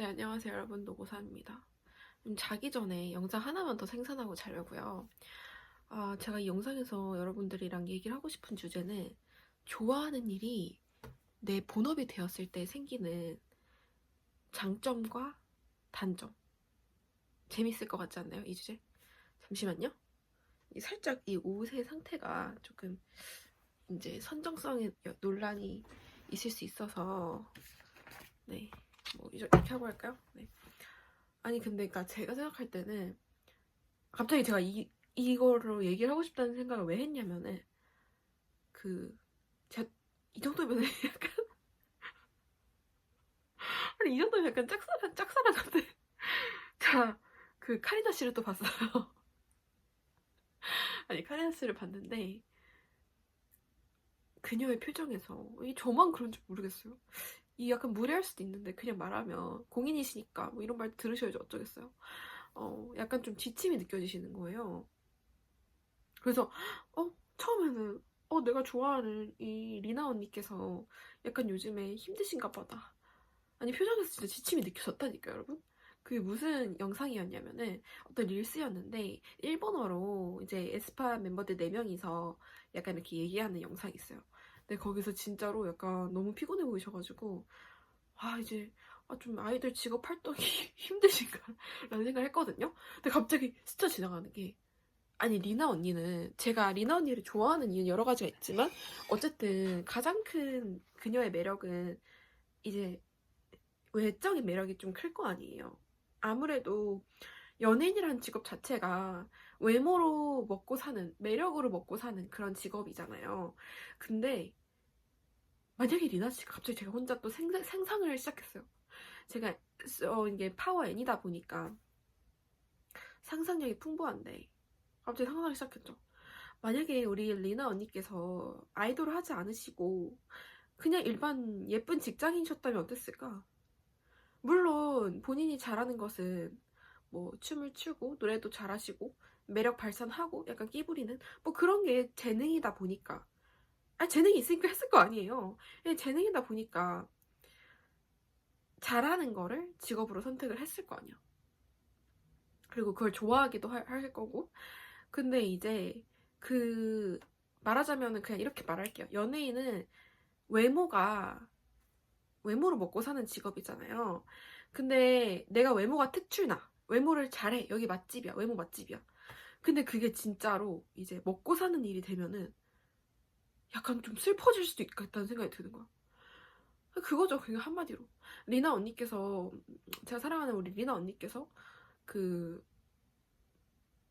네, 안녕하세요 여러분 노고사입니다. 좀 자기 전에 영상 하나만 더 생산하고 자려고요. 아, 제가 이 영상에서 여러분들이랑 얘기를 하고 싶은 주제는 좋아하는 일이 내 본업이 되었을 때 생기는 장점과 단점. 재밌을 것 같지 않나요? 이 주제? 잠시만요. 이 살짝 이 옷의 상태가 조금 이제 선정성에 논란이 있을 수 있어서 네. 뭐 이렇게 하고 할까요? 네. 아니 근데 그러니까 제가 생각할 때는 갑자기 제가 이 이거로 얘기를 하고 싶다는 생각을 왜 했냐면은 그 제가 이 정도면 약간 아니 이 정도면 약간 짝사랑 짝사랑 같은 자그 카리나 씨를 또 봤어요. 아니 카리나 씨를 봤는데 그녀의 표정에서 이 저만 그런지 모르겠어요. 이 약간 무례할 수도 있는데 그냥 말하면 공인이시니까 뭐 이런 말 들으셔야지 어쩌겠어요. 어, 약간 좀 지침이 느껴지시는 거예요. 그래서 어 처음에는 어 내가 좋아하는 이 리나 언니께서 약간 요즘에 힘드신가 보다. 아니 표정에서 진짜 지침이 느껴졌다니까 여러분. 그게 무슨 영상이었냐면은 어떤 릴스였는데 일본어로 이제 에스파 멤버들 4명이서 약간 이렇게 얘기하는 영상이 있어요. 근데 거기서 진짜로 약간 너무 피곤해 보이셔가지고 아 이제 아, 좀 아이들 직업 활동이 힘드신가 라는 생각을 했거든요. 근데 갑자기 스쳐 지나가는 게 아니 리나 언니는 제가 리나 언니를 좋아하는 이유는 여러 가지가 있지만 어쨌든 가장 큰 그녀의 매력은 이제 외적인 매력이 좀 클 거 아니에요. 아무래도 연예인이라는 직업 자체가 외모로 먹고 사는, 매력으로 먹고 사는 그런 직업이잖아요. 근데 만약에 리나 씨가 갑자기 제가 혼자 또 생상, 상상을 시작했어요. 제가 어, 이게 파워 N이다 보니까 상상력이 풍부한데 갑자기 상상을 시작했죠. 만약에 우리 리나 언니께서 아이돌을 하지 않으시고 그냥 일반 예쁜 직장인이셨다면 어땠을까? 물론 본인이 잘하는 것은 뭐 춤을 추고 노래도 잘하시고 매력 발산하고 약간 끼부리는 뭐 그런 게 재능이다 보니까 아 재능이 있으니까 했을 거 아니에요. 예, 재능이다 보니까 잘하는 거를 직업으로 선택을 했을 거 아니야. 그리고 그걸 좋아하기도 할, 할 거고. 근데 이제 그 말하자면은 그냥 이렇게 말할게요. 연예인은 외모가 외모로 먹고 사는 직업이잖아요. 근데 내가 외모가 특출나. 외모를 잘해. 여기 맛집이야. 외모 맛집이야. 근데 그게 진짜로 이제 먹고 사는 일이 되면은 약간 좀 슬퍼질 수도 있겠다는 생각이 드는 거야. 그거죠. 그게 한마디로. 리나 언니께서, 제가 사랑하는 우리 리나 언니께서 그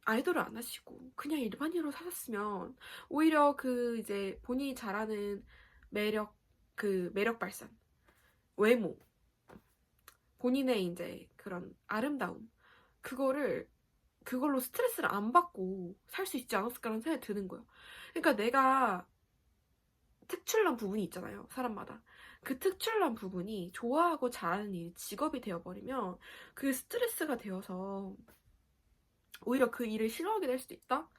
아이돌을 안 하시고 그냥 일반인으로 사셨으면 오히려 그 이제 본인이 잘하는 매력, 그 매력 발산, 외모, 본인의 이제 그런 아름다움, 그거를 그걸로 스트레스를 안 받고 살 수 있지 않았을까라는 생각이 드는 거예요. 그러니까 내가 특출난 부분이 있잖아요. 사람마다. 그 특출난 부분이 좋아하고 잘하는 일이 직업이 되어버리면 그게 스트레스가 되어서 오히려 그 일을 싫어하게 될 수도 있다?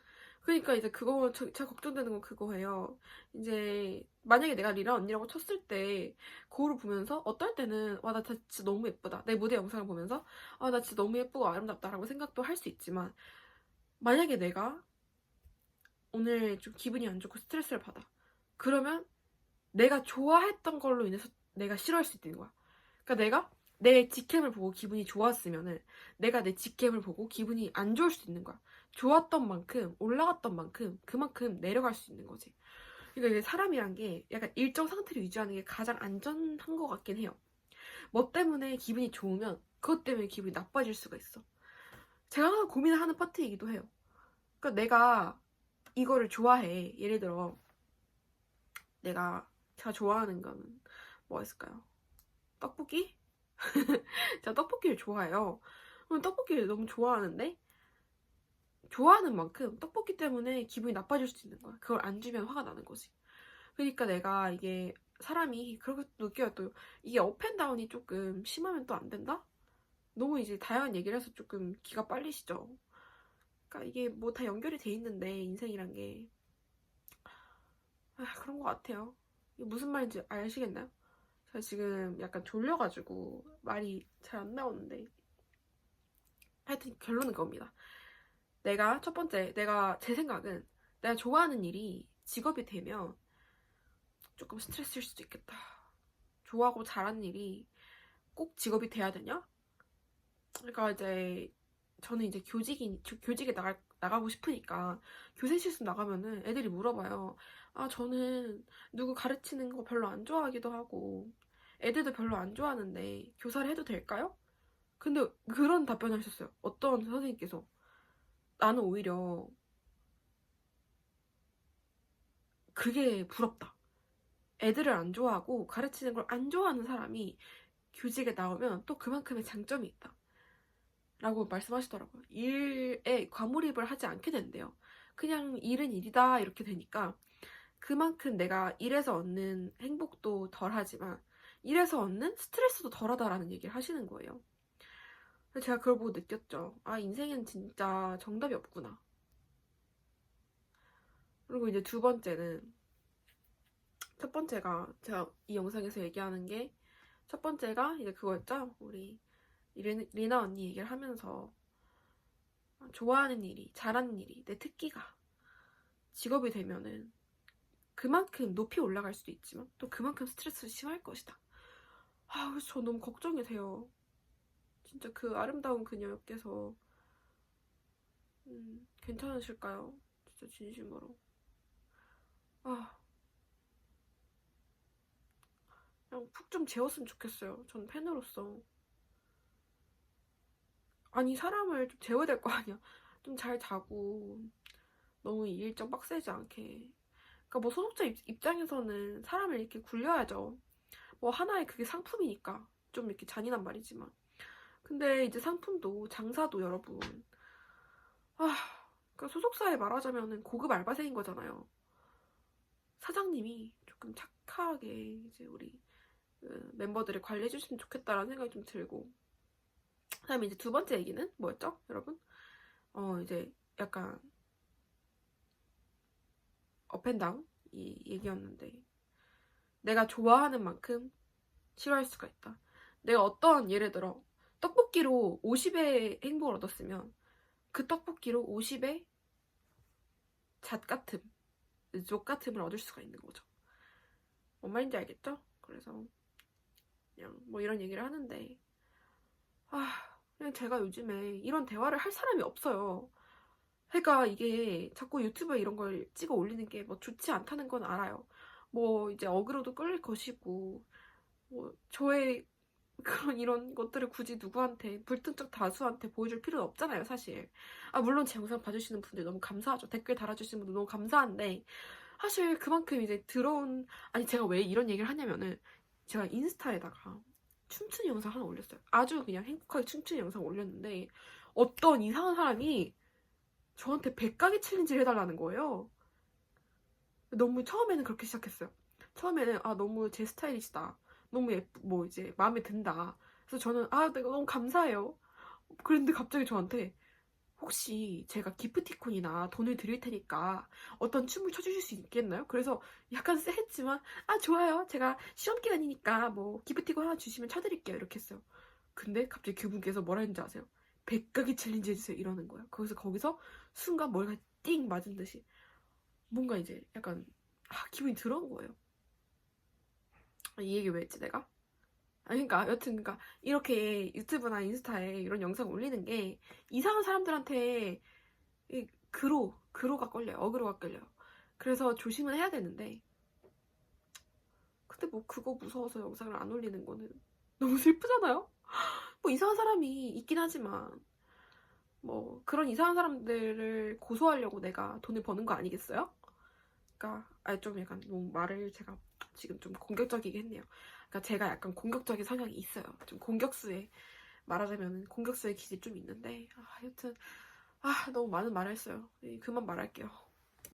그러니까 이제 그거 저, 제가 걱정되는 건 그거예요. 이제 만약에 내가 리라 언니라고 쳤을 때 거울을 보면서 어떨 때는 와 나 진짜 너무 예쁘다. 내 무대 영상을 보면서 아 나 진짜 너무 예쁘고 아름답다라고 생각도 할 수 있지만 만약에 내가 오늘 좀 기분이 안 좋고 스트레스를 받아. 그러면 내가 좋아했던 걸로 인해서 내가 싫어할 수 있는 거야. 그러니까 내가 내 직캠을 보고 기분이 좋았으면은 내가 내 직캠을 보고 기분이 안 좋을 수 있는 거야. 좋았던 만큼 올라갔던 만큼 그만큼 내려갈 수 있는 거지. 그러니까 이게 사람이란 게 약간 일정 상태를 유지하는 게 가장 안전한 것 같긴 해요. 뭐 때문에 기분이 좋으면 그것 때문에 기분이 나빠질 수가 있어. 제가 항상 고민하는 파트이기도 해요. 그러니까 내가 이거를 좋아해. 예를 들어 내가 제가 좋아하는 거는 뭐가 있을까요? 떡볶이? 제가 떡볶이를 좋아해요. 떡볶이를 너무 좋아하는데 좋아하는 만큼 떡볶이 때문에 기분이 나빠질 수 있는 거야. 그걸 안 주면 화가 나는 거지. 그러니까 내가 이게 사람이 그렇게 느껴요. 또 이게 업앤다운이 조금 심하면 또 안 된다? 너무 이제 다양한 얘기를 해서 조금 기가 빨리시죠. 그러니까 이게 뭐 다 연결이 돼 있는데 인생이란 게 아, 그런 것 같아요. 이게 무슨 말인지 아시겠나요? 제가 지금 약간 졸려가지고 말이 잘 안 나오는데 하여튼 결론은 그겁니다. 내가 첫 번째 내가 제 생각은 내가 좋아하는 일이 직업이 되면 조금 스트레스일 수도 있겠다. 좋아하고 잘하는 일이 꼭 직업이 돼야 되냐? 그러니까 이제 저는 이제 교직이 교직에 나가 나가고 싶으니까 교생 실습 나가면은 애들이 물어봐요. 아 저는 누구 가르치는 거 별로 안 좋아하기도 하고 애들도 별로 안 좋아하는데 교사를 해도 될까요? 근데 그런 답변을 하셨어요. 어떤 선생님께서 나는 오히려 그게 부럽다. 애들을 안 좋아하고 가르치는 걸 안 좋아하는 사람이 교직에 나오면 또 그만큼의 장점이 있다. 라고 말씀하시더라고요. 일에 과몰입을 하지 않게 된대요. 그냥 일은 일이다 이렇게 되니까 그만큼 내가 일에서 얻는 행복도 덜하지만 일에서 얻는 스트레스도 덜하다라는 얘기를 하시는 거예요. 제가 그걸 보고 느꼈죠. 아 인생엔 진짜 정답이 없구나. 그리고 이제 두 번째는 첫 번째가 제가 이 영상에서 얘기하는 게 첫 번째가 이제 그거였죠. 우리 리- 리나 언니 얘기를 하면서 좋아하는 일이, 잘하는 일이, 내 특기가 직업이 되면은 그만큼 높이 올라갈 수도 있지만 또 그만큼 스트레스가 심할 것이다. 아, 저 너무 걱정이 돼요. 진짜 그 아름다운 그녀께서 음, 괜찮으실까요? 진짜 진심으로. 아, 그냥 푹 좀 재웠으면 좋겠어요. 전 팬으로서. 아니 사람을 좀 재워야 될 거 아니야. 좀 잘 자고 너무 일정 빡세지 않게. 그러니까 뭐 소속자 입- 입장에서는 사람을 이렇게 굴려야죠. 뭐 하나의 그게 상품이니까 좀 이렇게 잔인한 말이지만. 근데 이제 상품도 장사도 여러분. 아, 그러니까 소속사에 말하자면은 고급 알바생인 거잖아요. 사장님이 조금 착하게 이제 우리 그 멤버들을 관리해 주시면 좋겠다라는 생각이 좀 들고. 그다음에 이제 두 번째 얘기는 뭐였죠, 여러분? 어 이제 약간 업앤다운 이 얘기였는데 내가 좋아하는 만큼 싫어할 수가 있다. 내가 어떤 예를 들어 떡볶이로 50의 행복을 얻었으면 그 떡볶이로 50의 잣 같음, 족 같음을 얻을 수가 있는 거죠. 뭔 말인지 알겠죠? 그래서 그냥 뭐 이런 얘기를 하는데 아 그냥 제가 요즘에 이런 대화를 할 사람이 없어요. 그러니까 이게 자꾸 유튜브에 이런 걸 찍어 올리는 게 뭐 좋지 않다는 건 알아요. 뭐 이제 어그로도 끌릴 것이고 뭐 저의 그런 이런 것들을 굳이 누구한테 불특정 다수한테 보여줄 필요는 없잖아요, 사실. 아 물론 제 영상 봐주시는 분들 너무 감사하죠. 댓글 달아주시는 분들 너무 감사한데 사실 그만큼 이제 들어온 아니 제가 왜 이런 얘기를 하냐면은 제가 인스타에다가 춤추는 영상 하나 올렸어요. 아주 그냥 행복하게 춤추는 영상 올렸는데 어떤 이상한 사람이 저한테 백가기 챌린지를 해달라는 거예요. 너무 처음에는 그렇게 시작했어요. 처음에는 아 너무 제 스타일이시다. 너무 예쁘 뭐 이제 마음에 든다. 그래서 저는 아 내가 너무 감사해요. 그런데 갑자기 저한테 혹시 제가 기프티콘이나 돈을 드릴 테니까 어떤 춤을 춰주실 수 있겠나요? 그래서 약간 쎄했지만 아 좋아요. 제가 시험 기간이니까 뭐 기프티콘 하나 주시면 쳐드릴게요. 이렇게 했어요. 근데 갑자기 그분께서 뭐라 했는지 아세요? 백가기 챌린지 해주세요 이러는 거예요. 거기서 거기서 순간 머리가 띵 맞은 듯이 뭔가 이제 약간 아, 기분이 들어온 거예요. 아, 이 얘기 왜 했지 내가? 아 그러니까 여튼 그러니까 이렇게 유튜브나 인스타에 이런 영상 올리는 게 이상한 사람들한테 이 그로 그로가 걸려요. 어그로가 걸려요. 그래서 조심은 해야 되는데 근데 뭐 그거 무서워서 영상을 안 올리는 거는 너무 슬프잖아요. 뭐 이상한 사람이 있긴 하지만 뭐 그런 이상한 사람들을 고소하려고 내가 돈을 버는 거 아니겠어요? 그러니까 아니 좀 약간 너무 말을 제가 지금 좀 공격적이게 했네요. 그러니까 제가 약간 공격적인 성향이 있어요. 좀 공격수에 말하자면 공격수의 기질이 좀 있는데 아, 하여튼 아 너무 많은 말을 했어요. 네, 그만 말할게요.